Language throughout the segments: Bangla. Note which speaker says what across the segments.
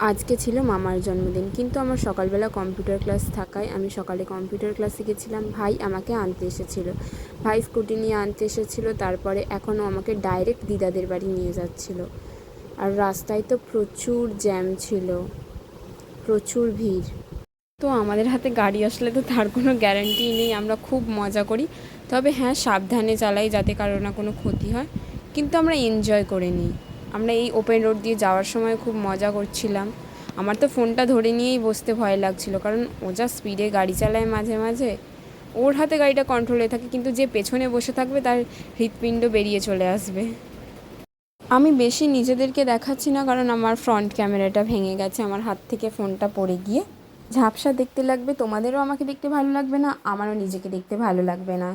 Speaker 1: আজকে ছিল মামার জন্মদিন, কিন্তু আমার সকালবেলা কম্পিউটার ক্লাস থাকায় আমি সকালে কম্পিউটার ক্লাসে গেছিলাম। ভাই আমাকে আনতে এসেছিল। ভাই স্কুটি নিয়ে আনতে এসেছিল, তারপরে এখনও আমাকে ডাইরেক্ট দিদাদের বাড়ি নিয়ে যাচ্ছিল। আর রাস্তায় তো প্রচুর জ্যাম ছিল, প্রচুর ভিড়। তো আমাদের হাতে গাড়ি আসলে তো তার কোনো গ্যারান্টি নেই, আমরা খুব মজা করি। তবে হ্যাঁ সাবধানে চালাই যাতে কারও না কোনো ক্ষতি হয়, কিন্তু আমরা এনজয় করে নিই। আমরা এই ওপেন রোড দিয়ে যাওয়ার সময় খুব মজা করছিলাম। আমার তো ফোনটা ধরে নিয়েই বসতে ভয় লাগছিল, কারণ ও যা স্পিডে গাড়ি চালায় মাঝে মাঝে, ওর হাতে গাড়িটা কন্ট্রোলে থাকে, কিন্তু যে পেছনে বসে থাকবে তার হৃৎপিণ্ড বেরিয়ে চলে আসবে। আমি বেশি নিজেদেরকে দেখাচ্ছি না, কারণ আমার ফ্রন্ট ক্যামেরাটা ভেঙে গেছে, আমার হাত থেকে ফোনটা পড়ে গিয়ে। ঝাপসা দেখতে লাগবে, তোমাদেরও আমাকে দেখতে ভালো লাগবে না, আমারও নিজেকে দেখতে ভালো লাগবে না।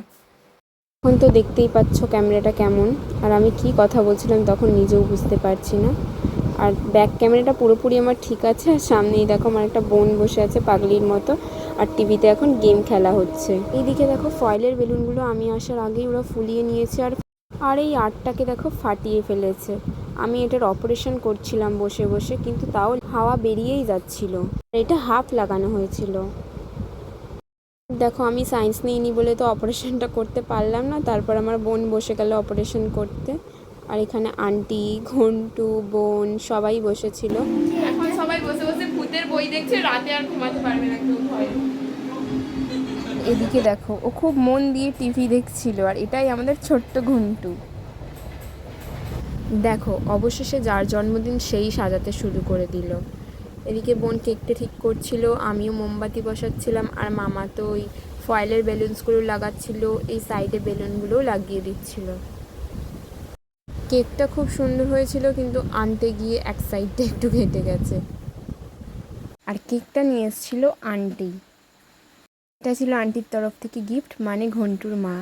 Speaker 1: এখন তো দেখতেই পাচ্ছ ক্যামেরাটা কেমন। আর আমি কি কথা বলছিলাম তখন নিজেও বুঝতে পারছি না। আর ব্যাক ক্যামেরাটা পুরোপুরি আমার ঠিক আছে, আর সামনেই দেখো আমার একটা বোন বসে আছে পাগলির মতো, আর টিভিতে এখন গেম খেলা হচ্ছে। এইদিকে দেখো ফয়েলের বেলুনগুলো আমি আসার আগেই ওরা ফুলিয়ে নিয়েছে, আর আর এই আর্টটাকে দেখো ফাটিয়ে ফেলেছে। আমি এটার অপারেশন করছিলাম বসে বসে, কিন্তু তাও হাওয়া বেরিয়েই যাচ্ছিল। এটা হাফ লাগানো হয়েছিল। দেখো আমি সায়েন্স নিইনি বলে তো অপারেশনটা করতে পারলাম না। তারপর আমার বোন বসে গেল অপারেশন করতে। আর এখানে আন্টি ঘন্টু বোন সবাই বসেছিল।
Speaker 2: এখন সবাই বসে বসে ভূতের বই দেখছে রাতে আর ঘুমাতে পারবে না
Speaker 1: এদিকে দেখো ও খুব মন দিয়ে টিভি দেখছিল আর এটাই আমাদের ছোট্ট ঘন্টু। দেখো অবশেষে যার জন্মদিন সেই সাজাতে শুরু করে দিল। এদিকে বোন কেকটা ঠিক করছিল, আমিও মোমবাতি বসাচ্ছিলাম, আর মামা তো ওই ফয়েলের বেলুনসগুলো লাগাচ্ছিল, এই সাইডে বেলুনগুলোও লাগিয়ে দিচ্ছিল। কেকটা খুব সুন্দর হয়েছিল, কিন্তু আনতে গিয়ে এক সাইডটা একটু ঘেটে গেছে। আর কেকটা নিয়ে এসেছিল আন্টি। এটা ছিল আন্টির তরফ থেকে গিফট মানে ঘন্টুর মা।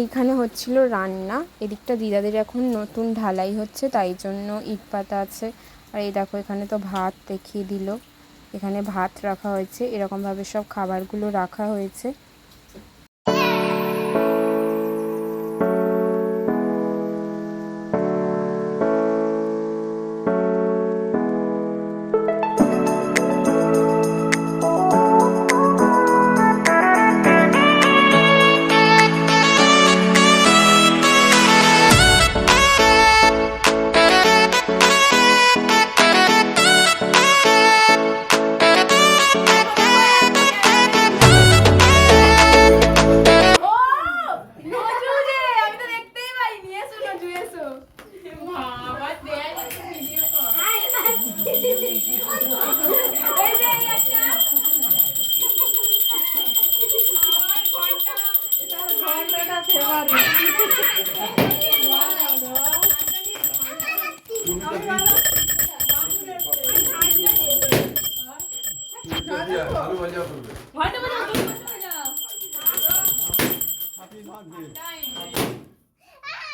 Speaker 1: এইখানে হচ্ছিল রান্না। এদিকটা দিদাদের এখন নতুন ঢালাই হচ্ছে, তাই জন্য ইট পাতা আছে। আর এই দেখো, এখানে তো ভাত দেখিয়ে দিল। এখানে ভাত রাখা হয়েছে। এরকমভাবে সব খাবারগুলো রাখা হয়েছে।
Speaker 2: এসো নজু এসো বাবা দেখ ভিডিও কর এই যে একটা আমার ঘণ্টা ঘন্টাটা ফেভারিট
Speaker 3: আলু ভাজা করবে
Speaker 2: ঘণ্টা বাজাও ঘণ্টা বাজাও আচ্ছা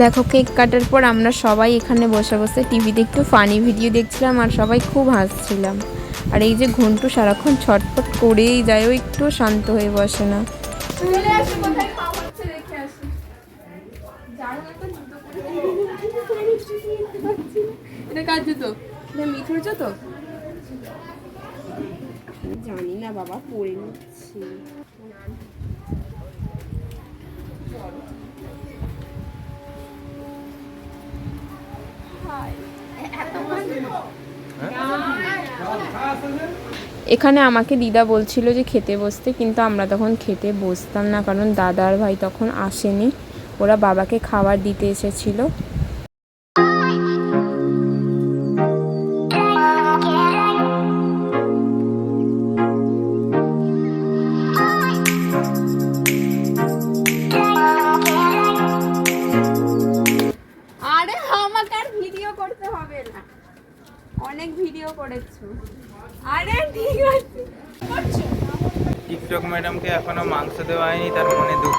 Speaker 3: দেখো,
Speaker 1: কেক কাটার পর আমরা সবাই এখানে বসে বসে টিভিতে একটু ফানি ভিডিও দেখছিলাম আর সবাই খুব হাসছিলাম। আর এই যে ঘন্টু সারাক্ষণ ছটফট করেই যায়, ও একটু শান্ত হয়ে বসে না।
Speaker 2: জানো একটা জুতো এটা কার জুতো? এটা মিঠুর জুতো?
Speaker 1: জানি না বাবা পরে নিচ্ছি। এখানে আমাকে দিদা বলছিল যে খেতে বসতে কিন্তু আমরা তখন খেতে বসতাম না কারণ দাদার ভাই তখন আসেনি। ওরা বাবাকে খাবার দিতে এসেছিল। আরে আমাকে আর ভিডিও করতে হবে না। অনেক ভিডিও করেছ। আরে ঠিক আছে।
Speaker 4: টিকটক ম্যাডামকে এখনও মাংস দেওয়া হয়নি তার মনে দুঃখ।